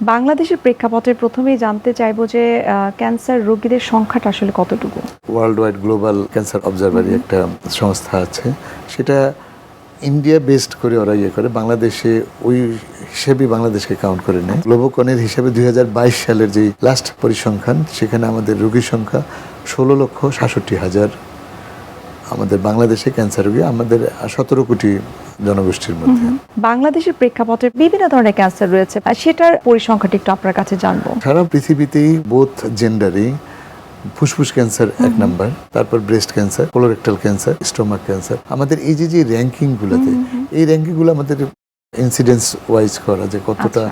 বাংলাদেশের প্রেক্ষাপটে প্রথমেই জানতে চাইব যে ক্যান্সার রোগীদের সংখ্যাটা আসলে কতটুকু? World wide global cancer observatory একটা সংস্থা আছে। সেটা ইন্ডিয়া বেসড করে ওরা ইয়ে করে। বাংলাদেশে ওই হিসেবে বাংলাদেশকে কাউন্ট করে নেয়। গ্লোবোকনের হিসেবে দুই হাজার বাইশ সালের যে লাস্ট পরিসংখ্যান সেখানে আমাদের রোগীর সংখ্যা ষোলো লক্ষ সাতষট্টি হাজার আমাদের বাংলাদেশে ক্যান্সার রোগী আমাদের সতেরো কোটি জনগোষ্ঠীর মধ্যে। বাংলাদেশের প্রেক্ষাপটে বিভিন্ন ধরনের ক্যান্সার রয়েছে। সেটার পরিসংখ্যাটি একটু আপনার কাছে জানব। সারা পৃথিবীতেই বোথ জেন্ডারই ফুসফুস ক্যান্সার এক নাম্বার তারপর breast cancer colorectal cancer stomach cancer আমাদের এই যে যে র্যাঙ্কিং গুলোতে এই র্যাঙ্কিংগুলো আমাদের ইনসিডেন্স ওয়াইজ করা যে কতটা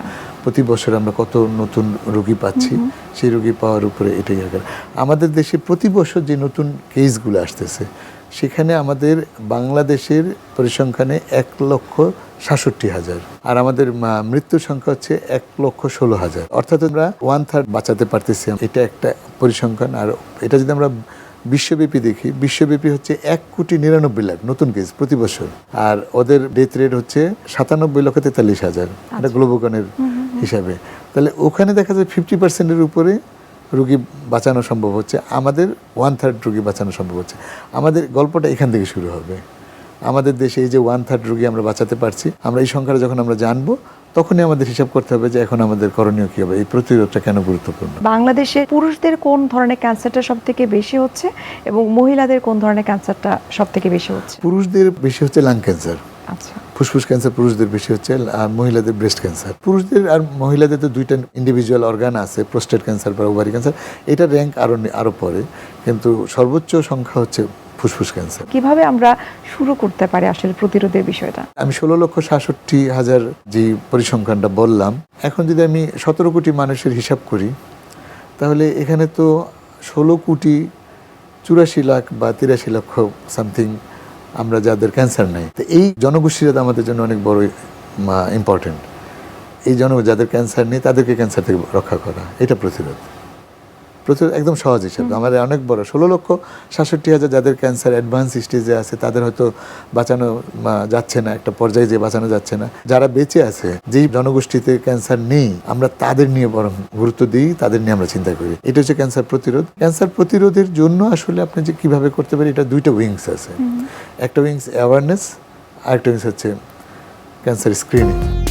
প্রতি বছর আমরা কত নতুন রোগী পাচ্ছি সেই রোগী পাওয়ার উপরে এটাই আকার আমাদের দেশে প্রতি বছর যে নতুন কেসগুলো আসতেছে সেখানে আমাদের বাংলাদেশের পরিসংখ্যানে এক লক্ষ সাতষট্টি হাজার। আর আমাদের আহ, মৃত্যুর সংখ্যা হচ্ছে এক লক্ষ ষোলো হাজার। অর্থাৎ আমরা ওয়ান থার্ড বাঁচাতে পারতেছি এটা একটা পরিসংখ্যান। আর এটা যদি আমরা বিশ্বব্যাপী দেখি বিশ্বব্যাপী হচ্ছে এক কোটি নিরানব্বই লাখ নতুন কেস প্রতি বছর। আর ওদের ডেথ রেট হচ্ছে সাতানব্বই লক্ষ তেতাল্লিশ হাজার। এটা গ্লোবোকনের হিসাবে। তাহলে ওখানে দেখা যায় ফিফটি পার্সেন্টের উপরে রুগী বাঁচানো সম্ভব হচ্ছে। আমাদের ওয়ান থার্ড রুগী বাঁচানো সম্ভব হচ্ছে। আমাদের গল্পটা এখান থেকে শুরু হবে। আমাদের দেশে এই যে ওয়ান থার্ড রুগী আমরা বাঁচাতে পারছি আমরা এই সংখ্যাটা যখন আমরা জানব তখনই আমাদের হিসাব করতে হবে যে এখন আমাদের করণীয় কী হবে। এই প্রতিরোধটা কেন গুরুত্বপূর্ণ? বাংলাদেশে পুরুষদের কোন ধরনের ক্যান্সারটা সব থেকে বেশি হচ্ছে এবং মহিলাদের কোন ধরনের ক্যান্সারটা সব থেকে বেশি হচ্ছে? পুরুষদের বেশি হচ্ছে লাং ক্যান্সার ফুসফুস ক্যান্সার পুরুষদের বেশি হচ্ছে আর মহিলাদের ব্রেস্ট ক্যান্সার পুরুষদের আর মহিলাদের তো দুইটা ইন্ডিভিজুয়াল অর্গান আছে প্রোস্টেট ক্যান্সার বা ওভারি ক্যান্সার এটা র্যাঙ্ক আরও আরও পরে কিন্তু সর্বোচ্চ সংখ্যা হচ্ছে ফুসফুস ক্যান্সার। কীভাবে আমরা শুরু করতে পারি আসলে প্রতিরোধের বিষয়টা? আমি ষোলো লক্ষ সাতষট্টি হাজার যে পরিসংখ্যানটা বললাম এখন যদি আমি সতেরো কোটি মানুষের হিসাব করি তাহলে এখানে তো ষোলো কোটি চুরাশি লাখ বা তিরাশি লক্ষ সামথিং আমরা যাদের ক্যান্সার নেই। তো এই জনগোষ্ঠীরা আমাদের জন্য অনেক বড় ইম্পর্টেন্ট এই জন যাদের ক্যান্সার নেই, তাদেরকে ক্যান্সার থেকে রক্ষা করা, এটা প্রতিরোধ। প্রতিরোধ একদম সহজ হিসাবে। আমাদের অনেক বড় ষোলো লক্ষ সাতষট্টি হাজার যাদের ক্যান্সার অ্যাডভান্স স্টেজে আছে তাদের হয়তো বাঁচানো যাচ্ছে না একটা পর্যায়ে যে বাঁচানো যাচ্ছে না। যারা বেঁচে আছে যেই জনগোষ্ঠীতে ক্যান্সার নেই আমরা তাদের নিয়ে বরং গুরুত্ব দিই তাদের নিয়ে আমরা চিন্তা করি। এটা হচ্ছে ক্যান্সার প্রতিরোধ। ক্যান্সার প্রতিরোধের জন্য আসলে আপনি যে কীভাবে করতে পারি এটা দুইটা উইংস আছে। একটা উইংস অ্যাওয়ারনেস আরেকটা উইংস হচ্ছে ক্যান্সার স্ক্রিনিং